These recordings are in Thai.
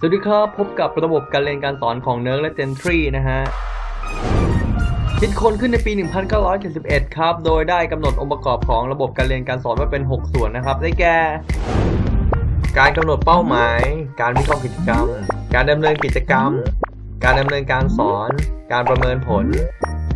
สวัสดีครับ พบกับระบบการเรียนการสอนของเนิร์กและเจนทรีนะฮะ คิดค้นขึ้นในปี 1971 ครับ โดยได้กำหนดองค์ประกอบของระบบการเรียนการสอนไว้เป็น 6 ส่วนนะครับ ได้แก่ การกำหนดเป้าหมาย การวิเคราะห์กิจกรรม การดำเนินกิจกรรม การดำเนินการสอน การประเมินผล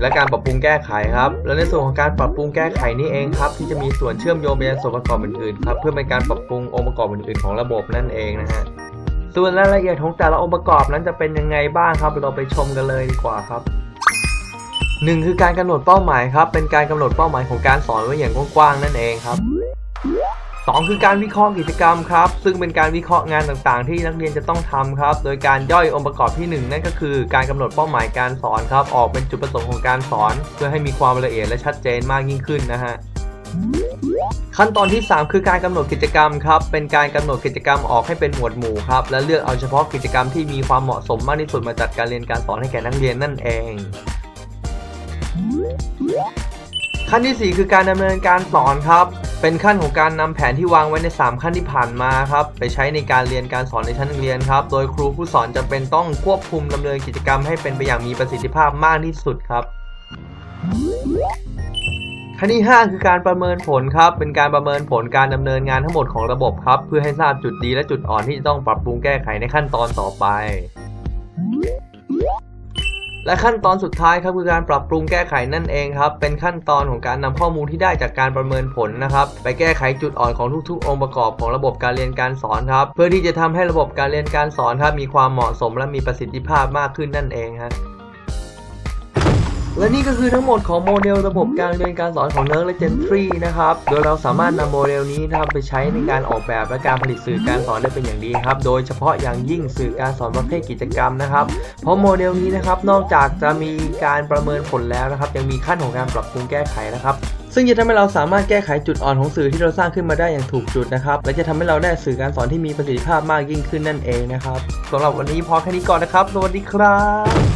และการปรับปรุงแก้ไขครับ และในส่วนของการปรับปรุงแก้ไขนี่เองครับ ที่จะมีส่วนเชื่อมโยงไปยังส่วนประกอบอื่นๆครับ เพื่อเป็นการปรับปรุงองค์ประกอบอื่นๆ ของระบบนั่นเองนะฮะ ส่วนรายละเอียดของแต่ละองค์ประกอบนั้นจะเป็นยังไงบ้างครับ เราไปชมกันเลยดีกว่าครับหนึ่งคือการกำหนดเป้าหมายครับ เป็นการกำหนดเป้าหมายของการสอนไว้อย่างกว้างๆนั่นเองครับสองคือการวิเคราะห์กิจกรรมครับ ซึ่งเป็นการวิเคราะห์งานต่างๆ ที่นักเรียนจะต้องทำครับ โดยการย่อยองค์ประกอบที่หนึ่งนั่นก็คือ การกำหนดเป้าหมายการสอนครับ ออกเป็นจุดประสงค์ของการสอน เพื่อให้มีความละเอียดและชัดเจนมากยิ่งขึ้นนะฮะ ขั้นตอนที่ 3 คือการกำหนดกิจกรรมครับ เป็นการกำหนดกิจกรรมออกให้เป็นหมวดหมู่ครับ และเลือกเอาเฉพาะกิจกรรมที่มีความเหมาะสมมากที่สุดมาจัดการเรียนการสอนให้แก่นักเรียนนั่นเอง ขั้นที่ 4 คือการดำเนินการสอนครับ เป็นขั้นของการนำแผนที่วางไว้ใน 3 ขั้นที่ผ่านมาครับ ไปใช้ในการเรียนการสอนในชั้นเรียนครับ โดยครูผู้สอนจะเป็นต้องควบคุมดำเนินกิจกรรมให้เป็นไปอย่างมีประสิทธิภาพมากที่สุดครับ ขั้นที่ 5 คือการประเมินผลครับ เป็นการประเมินผลการดำเนินงานทั้งหมดของระบบครับ เพื่อให้ทราบจุดดีและจุดอ่อนที่จะต้องปรับปรุงแก้ไขในขั้นตอนต่อไป และขั้นตอนสุดท้ายครับคือการปรับปรุงแก้ไขนั่นเองครับ เป็นขั้นตอนของการนำข้อมูลที่ได้จากการประเมินผลนะครับ ไปแก้ไขจุดอ่อนของทุกๆ องค์ประกอบของระบบการเรียนการสอนครับ เพื่อที่จะทำให้ระบบการเรียนการสอนครับมีความเหมาะสมและมีประสิทธิภาพมากขึ้นนั่นเองครับ และนี่ก็คือทั้งหมดของโมเดลระบบการเรียนการสอนของเนิร์และเจนทรีนะครับ โดยเราสามารถนำโมเดลนี้นะครับไปใช้ในการออกแบบและการผลิตสื่อการสอนได้เป็นอย่างดีครับ โดยเฉพาะอย่างยิ่งสื่อการสอนประเภทกิจกรรมนะครับ เพราะโมเดลนี้นะครับนอกจากจะมีการประเมินผลแล้วนะครับ ยังมีขั้นของการปรับปรุงแก้ไขนะครับซึ่งจะทำให้เราสามารถแก้ไขจุดอ่อนของสื่อที่เราสร้างขึ้นมาได้อย่างถูกจุดนะครับ และจะทำให้เราได้สื่อการสอนที่มีประสิทธิภาพมากยิ่งขึ้นนั่นเองนะครับสำหรับวันนี้พอแค่นี้ก่อนนะครับ สวัสดีครับ